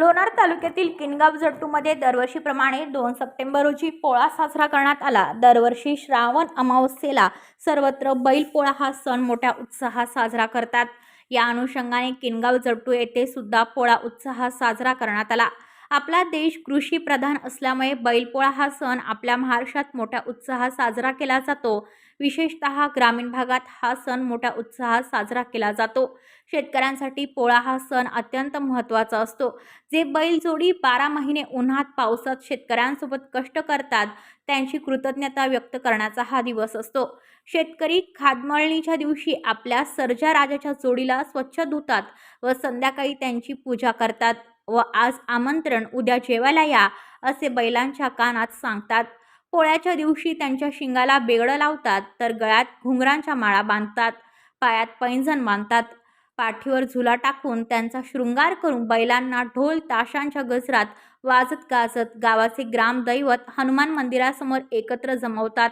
लोणार तालुक्यातील किनगाव जट्टूमध्ये दरवर्षीप्रमाणे दोन सप्टेंबर रोजी पोळा साजरा करण्यात आला. दरवर्षी श्रावण अमावस्येला सर्वत्र बैलपोळा हा सण मोठ्या उत्साहात साजरा करतात. या अनुषंगाने किनगाव जट्टू येथे सुद्धा पोळा उत्साहात साजरा करण्यात आला. आपला देश कृषी प्रधान असल्यामुळे बैलपोळा हा सण आपल्या महाराष्ट्रात मोठ्या उत्साहात साजरा केला जातो. विशेषतः ग्रामीण भागात हा सण मोठ्या उत्साहात साजरा केला जातो. शेतकऱ्यांसाठी पोळा हा सण अत्यंत महत्त्वाचा असतो. जे बैलजोडी बारा महिने उन्हात पावसात शेतकऱ्यांसोबत कष्ट करतात त्यांची कृतज्ञता व्यक्त करण्याचा हा दिवस असतो. शेतकरी खादमळणीच्या दिवशी आपल्या सर्जा राजाच्या जोडीला स्वच्छ धुतात व संध्याकाळी त्यांची पूजा करतात व आज आमंत्रण उद्या जेवायला या असे बैलांच्या कानात सांगतात. पोळ्याच्या दिवशी त्यांच्या शिंगाला बेगडं लावतात तर गळ्यात घुंगरांच्या माळा बांधतात पायात पैंजण बांधतात. पाठीवर झुला टाकून त्यांचा शृंगार करून बैलांना ढोल ताशांच्या गजरात वाजत गाजत गावाचे ग्रामदैवत हनुमान मंदिरासमोर एकत्र जमवतात.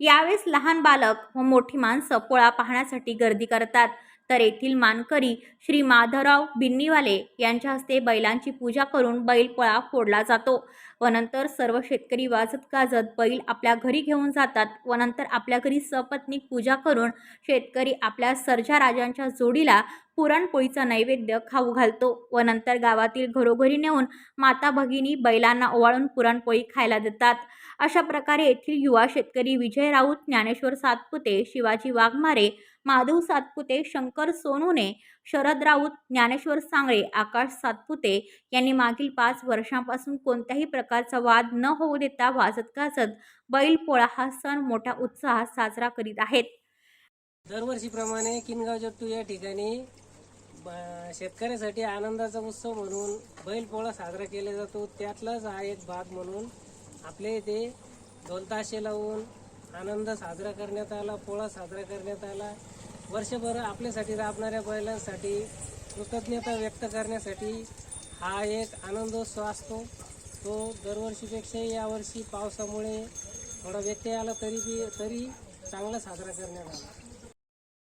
यावेळेस लहान बालक व मोठी माणसं पोळा पाहण्यासाठी गर्दी करतात. तर येथील मानकरी श्री माधवराव बिन्नीवाले यांच्या हस्ते बैलांची पूजा करून बैलपळा फोडला जातो व नंतर सर्व शेतकरी वाजत गाजत बैल आपल्या घरी घेऊन जातात व नंतर आपल्या घरी सपत्नीक पूजा करून शेतकरी आपल्या सर्जा राजांच्या जोडीला पुरणपोळीचा नैवेद्य खाऊ घालतो व नंतर गावातील घरोघरी नेऊन माता भगिनी बैलांना ओवाळून पुरणपोळी खायला देतात. अशा प्रकारे येथील युवा शेतकरी विजय राऊत ज्ञानेश्वर सातपुते शिवाजी वाघमारे माधव सातपुते शंकर सोनूने शरद राऊत ज्ञानेश्वर सांगळे आकाश सातपुते यांनी मागील पाच वर्षांपासून कोणत्याही प्रकारचा वाद न होऊ देता वाजत गाजत बैलपोळा हा सण मोठ्या उत्साहात साजरा करीत आहेत. दरवर्षीप्रमाणे किनगाव जट्टू या ठिकाणी शेतकऱ्यासाठी आनंदाचा उत्सव म्हणून बैलपोळा साजरा केला जातो. त्यातलाच हा एक भाग म्हणून आपल्या इथे दोन तासे लावून आनंद साजरा करण्यात आला पोळा साजरा करण्यात आला. वर्षभर आपल्यासाठी राबणाऱ्या बैलांसाठी कृतज्ञता व्यक्त करण्यासाठी हा एक आनंदोत्सव असतो. तो दरवर्षीपेक्षाही यावर्षी पावसामुळे थोडा व्यत्यय आला तरी बी तरी चांगला साजरा करण्यात आला.